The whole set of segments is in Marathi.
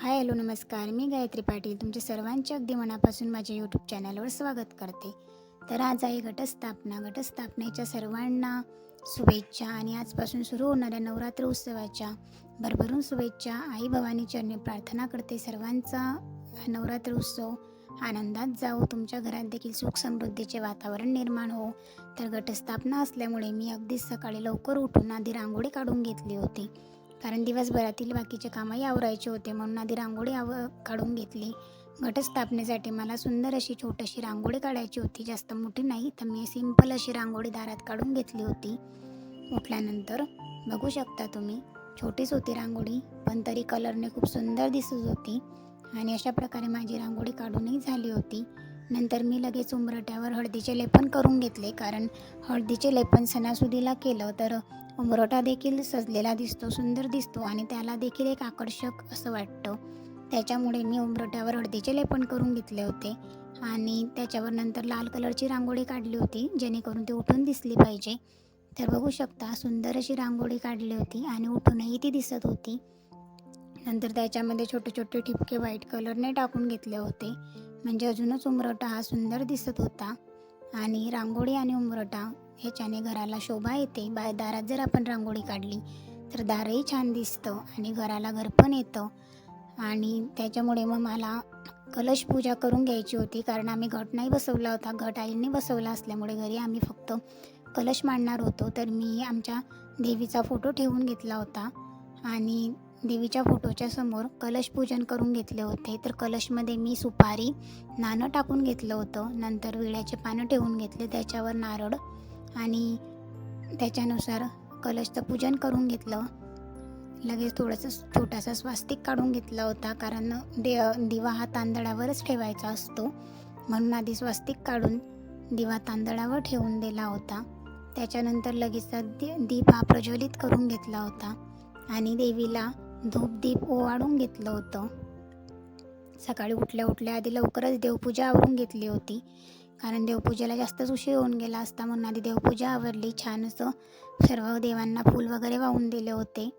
हाय हॅलो नमस्कार. मी गायत्री पाटील तुमच्या सर्वांच्या अगदी मनापासून माझ्या यूट्यूब चॅनलवर स्वागत करते. तर आज आहे घटस्थापना. घटस्थापनेच्या सर्वांना शुभेच्छा आणि आजपासून सुरू होणाऱ्या नवरात्र उत्सवाच्या भरभरून शुभेच्छा. आई भवानी चरणी प्रार्थना करते सर्वांचा. नवरात्र उत्सव आनंदात जाओ तुमच्या घरात देखील सुख समृद्धीचे वातावरण निर्माण हो. तर घटस्थापना असल्यामुळे मी अगदी सकाळी लवकर उठून आधी रांगोळी काढून घेतली होती. कारण दिवसभरातील बाकीचे कामही आवरायचे होते म्हणून आधी रांगोळी आव काढून घेतली. घटस्थापनेसाठी मला सुंदर अशी छोटीशी रांगोळी काढायची होती जास्त मोठी नाही तर मी सिंपल अशी रांगोळी दारात काढून घेतली होती. उठल्यानंतर बघू शकता तुम्ही छोटीच होती रांगोळी पण तरी कलरने खूप सुंदर दिसत होती आणि अशा प्रकारे माझी रांगोळी काढूनही झाली होती. नंतर मी लगेच उंबरट्यावर हळदीचे लेपन करून घेतले कारण हळदीचे लेपन सणासुदीला केलं तर उंबरठा देखील सजलेला दिसतो सुंदर दिसतो आणि त्याला देखील एक आकर्षक असं वाटतं. त्याच्यामुळे मी उंबरठ्यावर हळदीचे लेपन करून घेतले होते आणि त्याच्यावर नंतर लाल कलरची रांगोळी काढली होती जेणेकरून ती उठून दिसली पाहिजे. तर बघू शकता सुंदर अशी रांगोळी काढली होती आणि उठूनही ती दिसत होती. नंतर त्याच्यामध्ये छोटे छोटे ठिपके व्हाईट कलरने टाकून घेतले होते. म्हणजे अजूनच उंबरठा हा सुंदर दिसत होता आणि रांगोळी आणि उंबरठा ह्याच्याने घराला शोभा येते. बाय दारात जर आपण रांगोळी काढली तर दारही छान दिसतं आणि घराला घर पण येतं. आणि त्याच्यामुळे मग मला कलश पूजा करून घ्यायची होती. कारण आम्ही घट नाही बसवला होता. घट आईने बसवला असल्यामुळे घरी आम्ही फक्त कलश मांडणार होतो. तर मी आमच्या देवीचा फोटो ठेवून घेतला होता. आणि देवीच्या फोटोच्या समोर कलश पूजन करून घेतले होते. तर कलशमध्ये मी सुपारी नाणं टाकून घेतलं होतं. नंतर विड्याचे पानं ठेवून घेतले. त्याच्यावर नारळ आणि त्याच्यानुसार कलशचं पूजन करून घेतलं. लगेच थोडंसं छोटासा स्वास्तिक काढून घेतला होता कारण दे दिवा हा तांदळावरच ठेवायचा असतो. म्हणून आधी स्वास्तिक काढून दिवा तांदळावर ठेवून दिला होता. त्याच्यानंतर लगेच दि दीप हा प्रज्वलित करून घेतला होता आणि देवीला धूप दीप ओवाळून घेतलं होतं. सकाळी उठल्या उठल्या आधी लवकरच देवपूजा आवरून घेतली होती. कारण देवपूजेला जास्तच उशीर होऊन गेला असता म्हणून आधी देवपूजा आवडली छान असं सर्व देवांना फूल वगैरे वाहून दिले होते.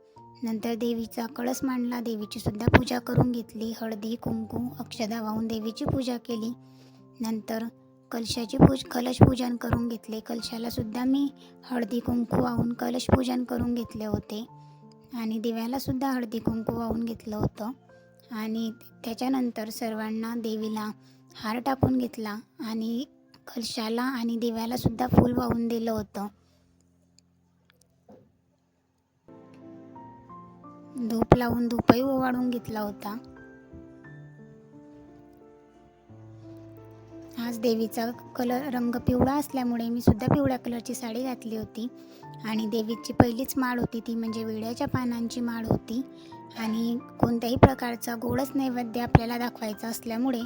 नंतर देवीचा कळस मांडला. देवीची सुद्धा पूजा करून घेतली. हळदी कुंकू अक्षदा वाहून देवीची पूजा केली. नंतर कलशाची पूज कलश पूजन करून घेतले. कलशाला सुद्धा मी हळदी कुंकू वाहून कलश पूजन करून घेतले होते. आणि दिव्याला सुद्धा हळदी कुंकू वाहून घेतलं होतं. आणि त्याच्यानंतर सर्वांना देवीला हार टाकून घेतला आणि कलशाला आणि दिव्याला सुद्धा फूल वाहून दिलं होतं. धूप लावून धूपही ओवाळून घेतला होता. आज देवीचा कलर रंग पिवळा असल्यामुळे मी सुद्धा पिवळ्या कलरची साडी घातली होती. आणि देवीची पहिलीच माळ होती ती म्हणजे विड्याच्या पानांची माळ होती. आणि कोणत्याही प्रकारचा गोडच नैवेद्य आपल्याला दाखवायचा असल्यामुळे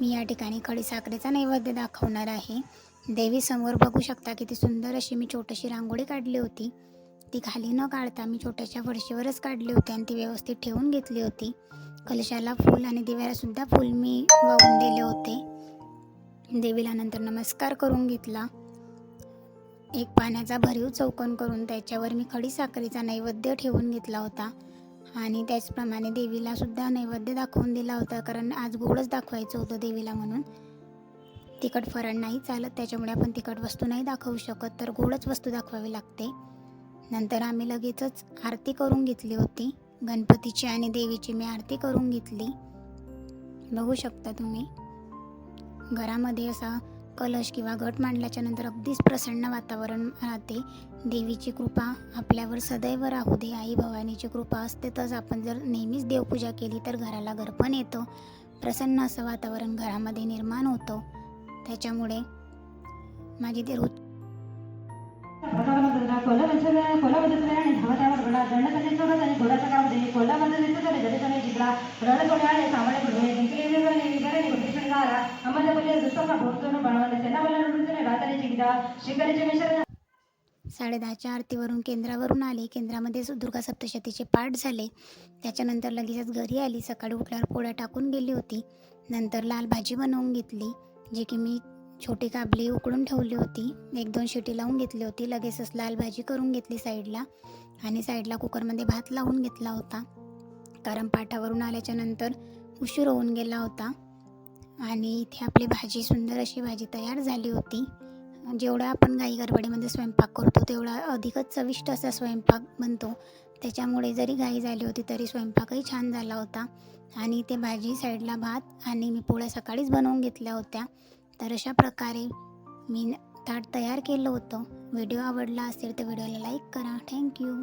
मी या ठिकाणी खडीसाखरेचा नैवेद्य दाखवणार आहे. देवीसमोर बघू शकता किती सुंदर अशी मी छोटीशी रांगोळी काढली होती. ती खाली न काढता मी छोट्याशा फरशीवरच काढली होती आणि ती व्यवस्थित ठेवून घेतली होती. कलशाला फूल आणि दिव्यालासुद्धा फूल मी वाहून दिले होते. देवीला नंतर नमस्कार करून घेतला. एक पाण्याचा भरीव चौकन करून त्याच्यावर मी खडी साखरेचा नैवेद्य ठेवून घेतला होता. आणि त्याचप्रमाणे देवीला सुद्धा नैवेद्य दाखवून दिला होता कारण आज गोडच दाखवायचं होतं देवीला म्हणून. तिखट फराळ नाही चालत त्याच्यामुळे आपण तिखट वस्तू नाही दाखवू शकत तर गोडच वस्तू दाखवावी लागते. नंतर आम्ही लगेचच आरती करून घेतली होती. गणपतीची आणि देवीची मी आरती करून घेतली. बघू शकता तुम्ही. घरामध्ये असा कलश किंवा घट मांडल्याच्या नंतर अगदीच प्रसन्न वातावरण राहते. देवीची कृपा आपल्यावर सदैव राहू दे. आई भवानीची कृपा असते तर आपण जर नेहमीच देवपूजा केली तर घराला घर पण येतं. प्रसन्न असं वातावरण घरामध्ये निर्माण होतं. त्याच्यामुळे माझी ते रोज साडेदहाच्या आरतीवरून केंद्रावरून आले. केंद्रामध्ये सु- दुर्गा सप्तशतीचे पाठ झाले. त्याच्यानंतर लगेचच घरी आली. सकाळी उठल्यावर पोळ्या टाकून गेली होती. नंतर लाल भाजी बनवून घेतली. जे की मी छोटी काबली उकडून ठेवली होती. एक दोन शिटी लावून घेतली होती. लगेचच लाल भाजी करून घेतली साईडला. आणि साईडला कुकरमध्ये भात लावून घेतला होता. कारण पाठावरून आल्याच्यानंतर उशीर होऊन गेला होता. आणि इथे आपली भाजी सुंदर अशी भाजी तयार झाली होती. जेवढा आपण घाई गरबडीमध्ये स्वयंपाक करतो तेवढा अधिकच चविष्ट असा स्वयंपाक बनतो. त्याच्यामुळे जरी घाई झाली होती तरी स्वयंपाकही छान झाला होता. आणि ते भाजी साईडला भात आणि मी पोळ्या सकाळीच बनवून घेतल्या होत्या. तर अशा प्रकारे मी ताट तयार केलं होतं. व्हिडिओ आवडला असेल तर व्हिडिओला लाईक करा. थँक्यू